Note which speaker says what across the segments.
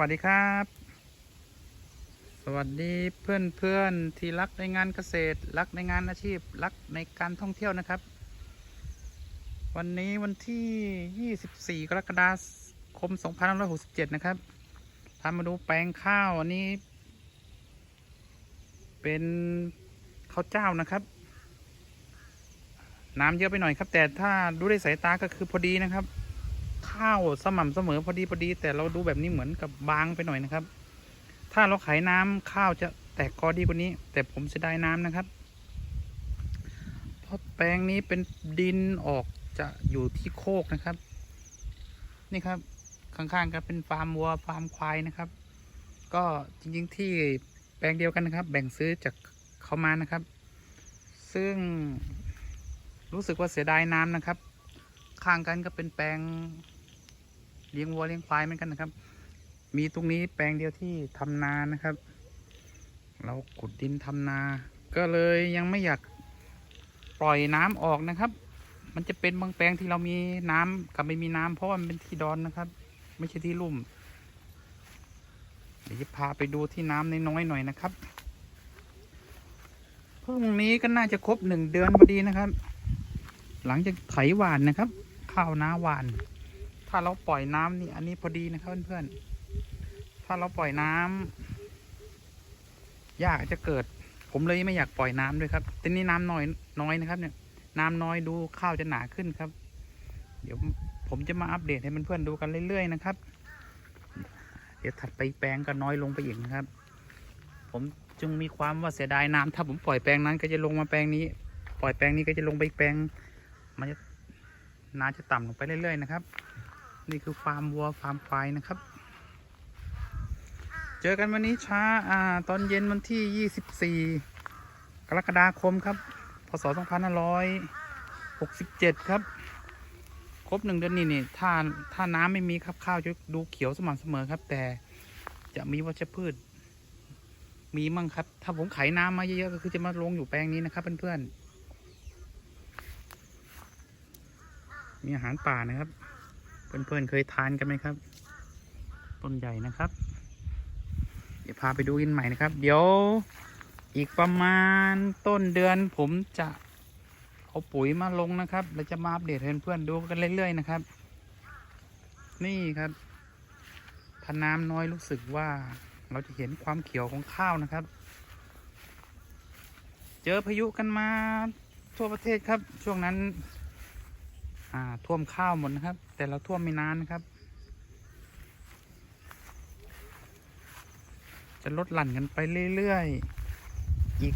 Speaker 1: วัสดีครับ สวัสดีเพื่อนเพื่อนๆที่รักในงานเกษตร รักในงานอาชีพ รักในการท่องเที่ยวนะครับ วันนี้วันที่ 24 กรกฎาคม 2567 นะครับพามาดูแปลงข้าวอันนี้ เป็นข้าวเจ้านะครับ น้ำเยอะไปหน่อยครับ แต่ถ้าดูด้วยสายตาก็คือพอดีนะครับ ข้าวสม่ำเสมอพอดีพอดี แต่เราดูแบบนี้เหมือนกับบางไปหน่อยนะครับ ถ้าเราขายน้ำข้าวจะแตกกอดีกว่านี้ แต่ผมเสียดายน้ำนะครับเพราะแปลงนี้เป็นดินออกจะอยู่ที่โคกนะครับ นี่ครับข้างๆก็เป็นฟาร์มวัวฟาร์มควายนะครับ ก็จริงๆที่แปลงเดียวกันนะครับ แบ่งซื้อจากเขามานะครับ ซึ่งรู้สึกว่าเสียดายน้ำนะครับ ข้างกันก็เป็นแปลง เลี้ยงวัวเลี้ยงควายเหมือนกันนะครับ มีตรงนี้แปลงเดียวที่ทำนานะครับ เราขุดดินทำนา ก็เลยยังไม่อยากปล่อยน้ำออกนะครับ มันจะเป็นบางแปลงที่เรามีน้ำกับไม่มีน้ำเพราะว่ามันเป็นที่ดอนนะครับ ไม่ใช่ที่ลุ่ม เดี๋ยวจะพาไปดูที่น้ำน้อยๆหน่อยนะครับพรุ่งนี้ก็น่าจะครบหนึ่งเดือนพอดีนะครับ หลังจากไถหวานนะครับ ข้าวนาหวาน ถ้าเราปล่อยน้ำนี่ อันนี้พอดีนะครับเพื่อนๆ ถ้าเราปล่อยน้ำยากจะเกิด ผมเลยไม่อยากปล่อยน้ำด้วยครับแต่นี่น้ำน้อยน้อยนะครับ เนี่ย น้ำน้อยดูข้าวจะหนาขึ้นครับ เดี๋ยวผมจะมาอัปเดตให้เพื่อนๆดูกันเรื่อยๆนะครับ เดี๋ยวถัดไปแปลงก็น้อยลงไปอีกนะครับ ผมจึงมีความว่าเสียดายน้ำถ้าผมปล่อยแปลงนั้นก็จะลงมาแปลงนี้ ปล่อยแปลงนี้ก็จะลงไปอีกแปลง มันจะน้ำจะต่ำลงไปเรื่อยๆนะครับ นี่คือฟาร์มวัวฟาร์มควายนะครับ เจอกันวันนี้ช้าอ่า ตอนเย็นวันที่ 24 กรกฎาคมครับ พศ 2567 ครับ ครบหนึ่งเดือนนี่นี่ถ้าถ้าน้ำไม่มีครับข้าวจะดูเขียวสม่ำเสมอครับ แต่จะมีวัชพืช มีมั่งครับ ถ้าผมไขน้ำมาเยอะๆก็คือจะมาลงอยู่แปลงนี้นะครับเพื่อนๆมีอาหารป่านะครับ เพื่อนๆเคยทานกันไหมครับ ต้นใหญ่นะครับ เดี๋ยวพาไปดูกันใหม่นะครับ เดี๋ยวอีกประมาณต้นเดือนผมจะเอาปุ๋ยมาลงนะครับแล้วจะมาอัปเดตให้เพื่อนๆดูกันเรื่อยๆนะครับ นี่ครับถ้าน้ำน้อยรู้สึกว่าเราจะเห็นความเขียวของข้าวนะครับ เจอพายุกันมาทั่วประเทศครับช่วงนั้น อ่าท่วมข้าวหมดนะครับ แต่เราท่วมไม่นานนะครับ จะลดหลั่นกันไปเรื่อยๆ อีก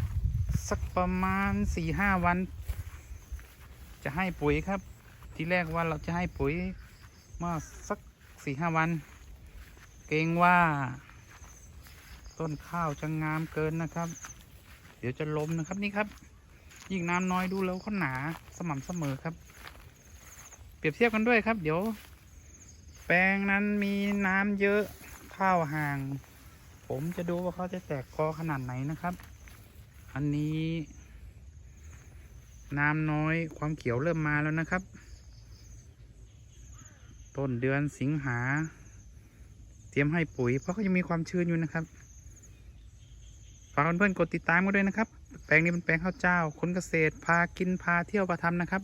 Speaker 1: สักประมาณสี่ห้าวัน จะให้ปุ๋ยครับ ที่แรกว่าเราจะให้ปุ๋ยเมื่อสักสี่ห้าวัน เกรงว่า ต้นข้าวจะงามเกินนะครับ เดี๋ยวจะล้มนะครับนี่ครับ ยิ่งน้ำน้อยดูแล้วเขาหนาสม่ำเสมอครับ เปรียบเทียบกันด้วยครับ เดี๋ยว แปลงนั้นมีน้ำเยอะข้าวห่าง ผมจะดูว่าเขาจะแตกคอขนาดไหนนะครับ อันนี้ น้ำน้อยความเขียวเริ่มมาแล้วนะครับ ต้นเดือนสิงหา เตรียมให้ปุ๋ย เพราะเขายังมีความชื้นอยู่นะครับฝากเพื่อนๆกดติดตามกันด้วยนะครับ แปลงนี้เป็นแปลงข้าวเจ้า คนเกษตรพากินพาเที่ยวพาทำนะครับ